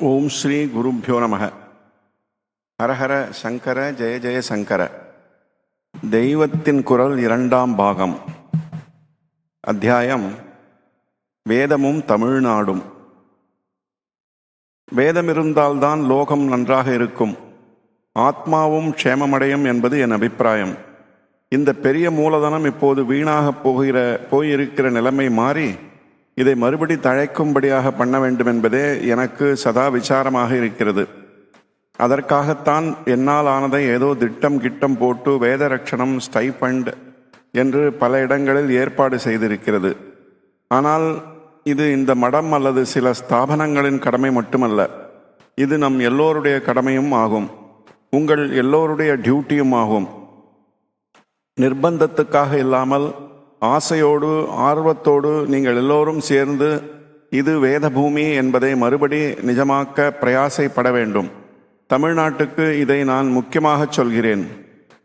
ஓம் ஸ்ரீ குருப்பியோ நமக. ஹரஹர சங்கர ஜெய ஜெய சங்கர. தெய்வத்தின் குரல் இரண்டாம் பாகம். அத்தியாயம் வேதமும் தமிழ்நாடும். வேதம் இருந்தால்தான் லோகம் நன்றாக இருக்கும். ஆத்மாவும் க்ஷேமமடையும் என்பது என் அபிப்பிராயம். இந்த பெரிய மூலதனம் இப்போது வீணாக போகிற போயிருக்கிற நிலைமை மாறி இதை மறுபடி தழைக்கும்படியாக பண்ண வேண்டும் என்பதே எனக்கு சதா விசாரமாக இருக்கிறது. அதற்காகத்தான் என்னால் ஆனதை ஏதோ திட்டம் கிட்டம் போட்டு வேத ரட்சணம் ஸ்டைபண்ட் என்று பல இடங்களில் ஏற்பாடு செய்திருக்கிறது. ஆனால் இது இந்த மடம் அல்லது சில ஸ்தாபனங்களின் கடமை மட்டுமல்ல. இது நம் எல்லோருடைய கடமையும் ஆகும். உங்கள் எல்லோருடைய டியூட்டியும் ஆகும். நிர்பந்தத்துக்காக இல்லாமல் ஆசையோடு ஆர்வத்தோடு நீங்கள் எல்லோரும் சேர்ந்து இது வேதபூமி என்பதை மறுபடி நிஜமாக்க பிரயாசைப்பட வேண்டும். தமிழ்நாட்டுக்கு இதை நான் முக்கியமாக சொல்கிறேன்.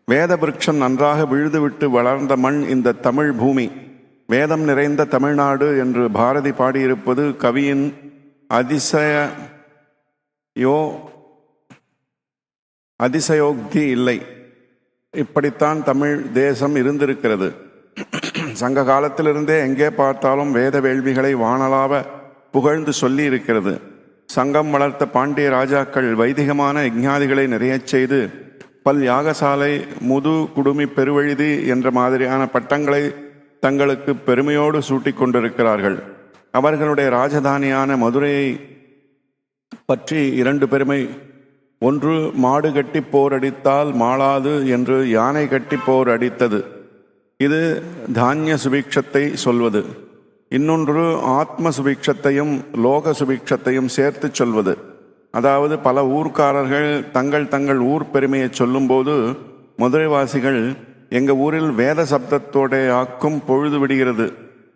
வேத விருட்சம் நன்றாக விழுதுவிட்டு வளர்ந்த மண் இந்த தமிழ் பூமி. வேதம் நிறைந்த தமிழ்நாடு என்று பாரதி பாடியிருப்பது கவியின் அதிசய யோ அதிசயோக்தி இல்லை. இப்படித்தான் தமிழ் தேசம் இருந்திருக்கிறது. சங்க காலத்திலிருந்தே எங்கே பார்த்தாலும் வேத வேள்விகளை வானலாவ புகழ்ந்து சொல்லி இருக்கிறது சங்கம் வளர்த்த பாண்டிய ராஜாக்கள் வைதிகமான யஜ்ஞாதிகளை நிறையச் செய்து பல் யாகசாலை முது குடுமி பெருவழுதி என்ற மாதிரியான பட்டங்களை தங்களுக்கு பெருமையோடு சூட்டிக் கொண்டிருக்கிறார்கள். அவர்களுடைய ராஜதானியான மதுரையை பற்றி இரண்டு பெருமை. ஒன்று மாடு கட்டி போர் அடித்தால் மாளாது என்று யானை கட்டி போர் அடித்தது. இது தானிய சுபிக்ஷத்தை சொல்வது. இன்னொன்று ஆத்ம சுபிக்ஷத்தையும் லோக சுபிக்ஷத்தையும் சேர்த்து சொல்வது. அதாவது பல ஊர்க்காரர்கள் தங்கள் தங்கள் ஊர் பெருமையை சொல்லும்போது மதுரைவாசிகள் எங்கள் ஊரில் வேத சப்தத்தோட ஆக்கும் பொழுது விடுகிறது.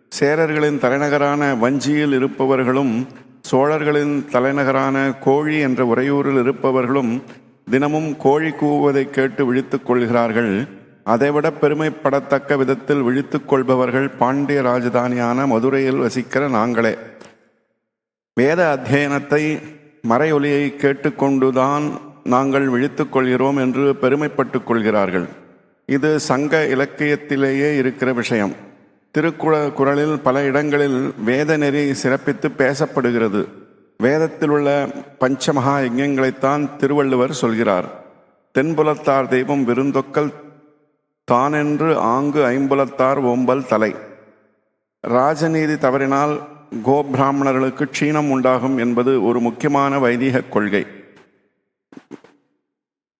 சேரர்களின் தலைநகரான வஞ்சியில் இருப்பவர்களும் சோழர்களின் தலைநகரான கோழி என்ற உறையூரில் இருப்பவர்களும் தினமும் கோழி கூவுவதை கேட்டு விழித்துக் கொள்கிறார்கள். அதைவிட பெருமைப்படத்தக்க விதத்தில் விழித்துக் கொள்பவர்கள் பாண்டிய ராஜதானியான மதுரையில் வசிக்கிற நாங்களே. வேத அத்தியனத்தை மறையொலியை கேட்டுக்கொண்டுதான் நாங்கள் விழித்துக் கொள்கிறோம் என்று பெருமைப்பட்டுக் கொள்கிறார்கள். இது சங்க இலக்கியத்திலேயே இருக்கிற விஷயம். திருக்குற குரலில் பல இடங்களில் வேத நெறி சிறப்பித்து பேசப்படுகிறது. வேதத்தில் உள்ள பஞ்சமகா யஜ்யங்களைத்தான் திருவள்ளுவர் சொல்கிறார். தென்புலத்தார் தெய்வம் விருந்தொக்கல் தானென்று ஆங்கு ஐம்புலத்தார் ஓம்பல் தலை. ராஜநீதி தவறினால் கோபிராமணர்களுக்கு க்ஷீணம் உண்டாகும் என்பது ஒரு முக்கியமான வைதிக கொள்கை.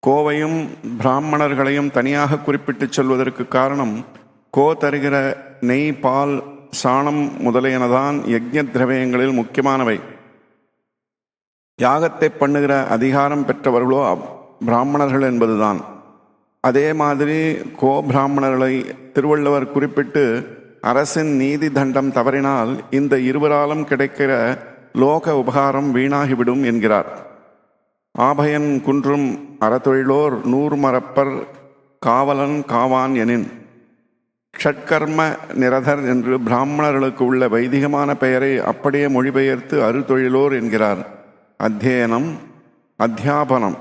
கோவையும் பிராமணர்களையும் தனியாக குறிப்பிட்டு சொல்வதற்கு காரணம் கோ தருகிற நெய் பால் சாணம் முதலியனதான் யஜ்ய திரவியங்களில் முக்கியமானவை. யாகத்தை பண்ணுகிற அதிகாரம் பெற்றவர்களோ பிராமணர்கள் என்பதுதான். அதே மாதிரி கோ பிராமணர்களை திருவள்ளுவர் குறிப்பிட்டு அரசின் நீதி தண்டம் தவறினால் இந்த இருவராலும் கிடைக்கிற லோக உபகாரம் வீணாகிவிடும் என்கிறார். ஆபயன் குன்றும் அறத்தொழிலோர் நூறு மரப்பர் காவலன் காவான் எனின். ஷட்கர்ம நிரதர் என்று பிராமணர்களுக்கு உள்ள வைதிகமான பெயரை அப்படியே மொழிபெயர்த்து அறுதொழிலோர் என்கிறார். அத்தியனம் அத்தியாபனம்.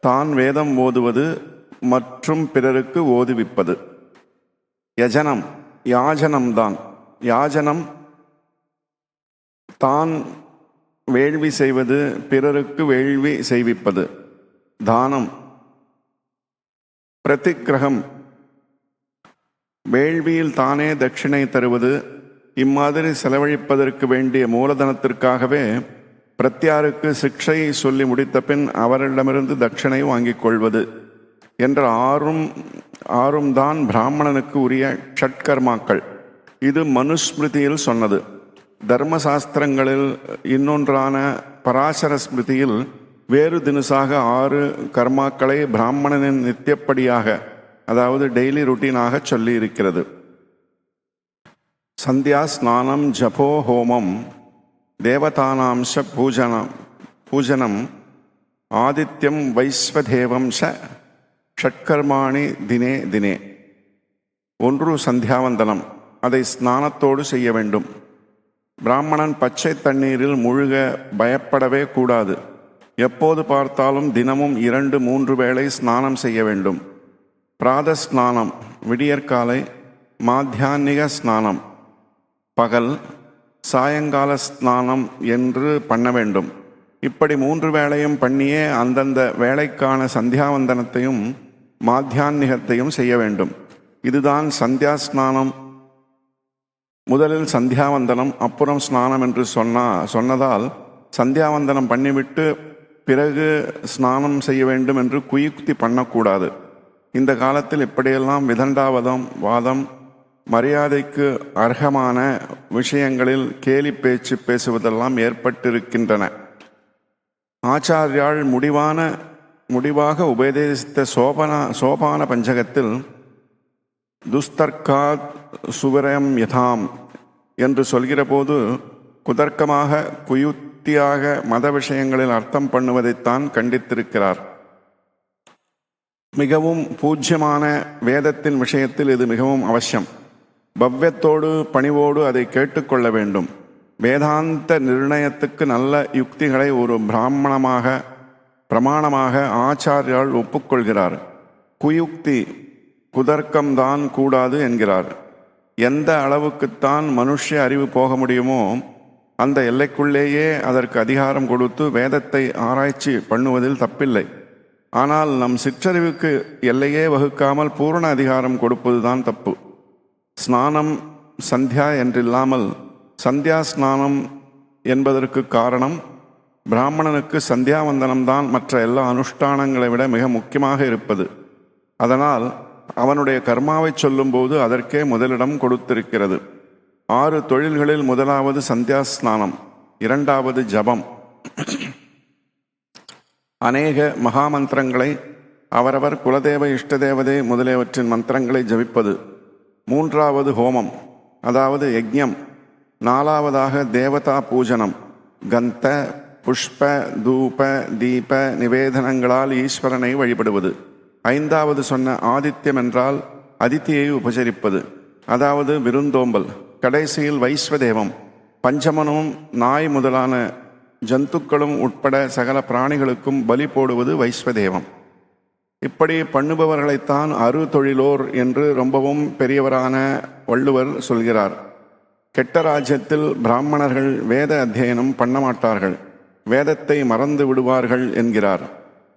தான் வேதம் ஓதுவது மற்றும் பிறருக்கு ஓதுவிப்பது. யஜனம் யாஜனம்தான் யாஜனம் தான் வேள்வி செய்வது பிறருக்கு வேள்வி செய்விப்பது. தானம் பிரதிக்கிரகம். வேள்வியில் தானே தட்சிணை தருவது இம்மாதிரி செலவழிப்பதற்கு வேண்டிய மூலதனத்திற்காகவே பிரத்யாருக்கு சிக்ஷை சொல்லி முடித்த பின் அவரிடமிருந்து தட்சிணை வாங்கிக் கொள்வது என்ற ஆறும் ஆறும் தான் பிராமணனுக்கு உரிய ஷட்கர்மாக்கள். இது மனுஸ்மிருதியில் சொன்னது. தர்மசாஸ்திரங்களில் இன்னொன்றான பராசர ஸ்மிருதியில் வேறு தினுசாக ஆறு கர்மாக்களை பிராமணனின் நித்தியப்படியாக அதாவது டெய்லி ருட்டீனாக சொல்லி இருக்கிறது சந்தியா ஸ்நானம் ஜபோ ஹோமம் தேவதானாம்ச பூஜனம் பூஜனம் ஆதித்யம் வைஸ்வதேவம் ஷட்கர்மாணி தினே தினே. ஒன்று சந்தியாவந்தனம். அதை ஸ்நானத்தோடு செய்ய வேண்டும். பிராமணன் பச்சை தண்ணீரில் முழுக பயப்படவே கூடாது. எப்போது பார்த்தாலும் தினமும் இரண்டு மூன்று வேளை ஸ்நானம் செய்ய வேண்டும். பிராத ஸ்நானம் விடியற்காலை மாத்தியான்னிக ஸ்நானம். பகல் சாயங்கால ஸ்நானம் என்று பண்ண வேண்டும். இப்படி மூன்று வேளையும் பண்ணியே அந்தந்த வேலைக்கான சந்தியாவந்தனத்தையும் மாத்தியான்னிகத்தையும் செய்ய வேண்டும். இதுதான் சந்தியா ஸ்நானம். முதலில் சந்தியாவந்தனம் அப்புறம் ஸ்நானம் என்று சொன்னா சொன்னதால் சந்தியாவந்தனம் பண்ணிவிட்டு பிறகு ஸ்நானம் செய்ய வேண்டும் என்று குயுக்தி பண்ணக்கூடாது. இந்த காலத்தில் இப்படியெல்லாம் விதண்டாவதம் வாதம் மரியாதைக்கு அர்ஹமான விஷயங்களில் கேலி பேச்சு பேசுவதெல்லாம் ஏற்பட்டிருக்கின்றன. ஆச்சாரியால் முடிவான முடிவாக உபதேசித்த சோபனா சோபான பஞ்சகத்தில் துஸ்தர்காத் சுவரம் யதாம் என்று சொல்கிற போது குதர்க்கமாக குயுக்தியாக மத விஷயங்களில் அர்த்தம் பண்ணுவதைத்தான் கண்டித்திருக்கிறார். மிகவும் பூஜ்யமான வேதத்தின் விஷயத்தில் இது மிகவும் அவசியம். பவ்யத்தோடு பணிவோடு அதை கேட்டுக்கொள்ள வேண்டும். வேதாந்த நிர்ணயத்துக்கு நல்ல யுக்திகளை ஒரு பிராமணமாக பிரமாணமாக ஆச்சாரியால் ஒப்புக்கொள்கிறார். குயுக்தி குதர்க்கம்தான் கூடாது என்கிறார். எந்த அளவுக்குத்தான் மனுஷ அறிவு போக முடியுமோ அந்த எல்லைக்குள்ளேயே அதற்கு அதிகாரம் கொடுத்து வேதத்தை ஆராய்ச்சி பண்ணுவதில் தப்பில்லை. ஆனால் நம் சிற்றறிவுக்கு எல்லையே வகுக்காமல் பூரண அதிகாரம் கொடுப்பதுதான் தப்பு. ஸ்நானம் சந்தியா என்றில்லாமல் சந்தியா ஸ்நானம் என்பதற்கு காரணம் பிராமணனுக்கு சந்தியாவந்தனம்தான் மற்ற எல்லா அனுஷ்டானங்களை விட மிக முக்கியமாக இருப்பது. அதனால் அவனுடைய கர்மாவை சொல்லும்போது அதற்கே முதலிடம் கொடுத்திருக்கிறது. ஆறு தொழில்களில் முதலாவது சந்தியா ஸ்நானம் இரண்டாவது ஜபம். அநேக மகாமந்திரங்களை அவரவர் குலதேவ இஷ்டதேவதை முதலியவற்றின் மந்திரங்களை ஜபிப்பது. மூன்றாவது ஹோமம் அதாவது யஜ்யம். நாலாவதாக தேவதா பூஜனம். கந்த புஷ்ப தூப தீப நிவேதனங்களால் ஈஸ்வரனை வழிபடுவது. ஐந்தாவது சொன்ன ஆதித்யம் என்றால் அதித்தியை உபசரிப்பது. அதாவது விருந்தோம்பல் கடைசியில் வைஸ்வதேவம். பஞ்சமனும் நாய் முதலான ஜந்துக்களும் உட்பட சகல பிராணிகளுக்கும் பலி போடுவது வைஸ்வதேவம். இப்படி பண்ணுபவர்களைத்தான் அரு தொழிலோர் என்று ரொம்பவும் பெரியவரான வள்ளுவர் சொல்கிறார். கெட்ட ராஜ்யத்தில் பிராமணர்கள் வேத அத்தியனம் பண்ண மாட்டார்கள். வேதத்தை மறந்து விடுவார்கள் என்கிறார்.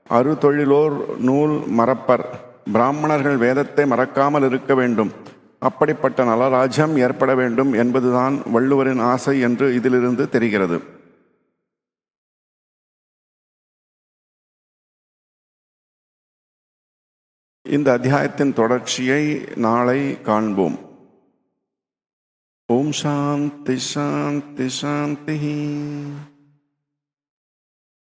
அரு தொழிலோர் நூல் மறப்பர். பிராமணர்கள் வேதத்தை மறக்காமல் இருக்க வேண்டும். அப்படிப்பட்ட நலராஜ்யம் ஏற்பட வேண்டும் என்பதுதான் வள்ளுவரின் ஆசை என்று இதிலிருந்து தெரிகிறது. இந்த அத்தியாயத்தின் தொடர்ச்சியை நாளை காண்போம். ஓம் சாந்தி சாந்தி சாந்தி.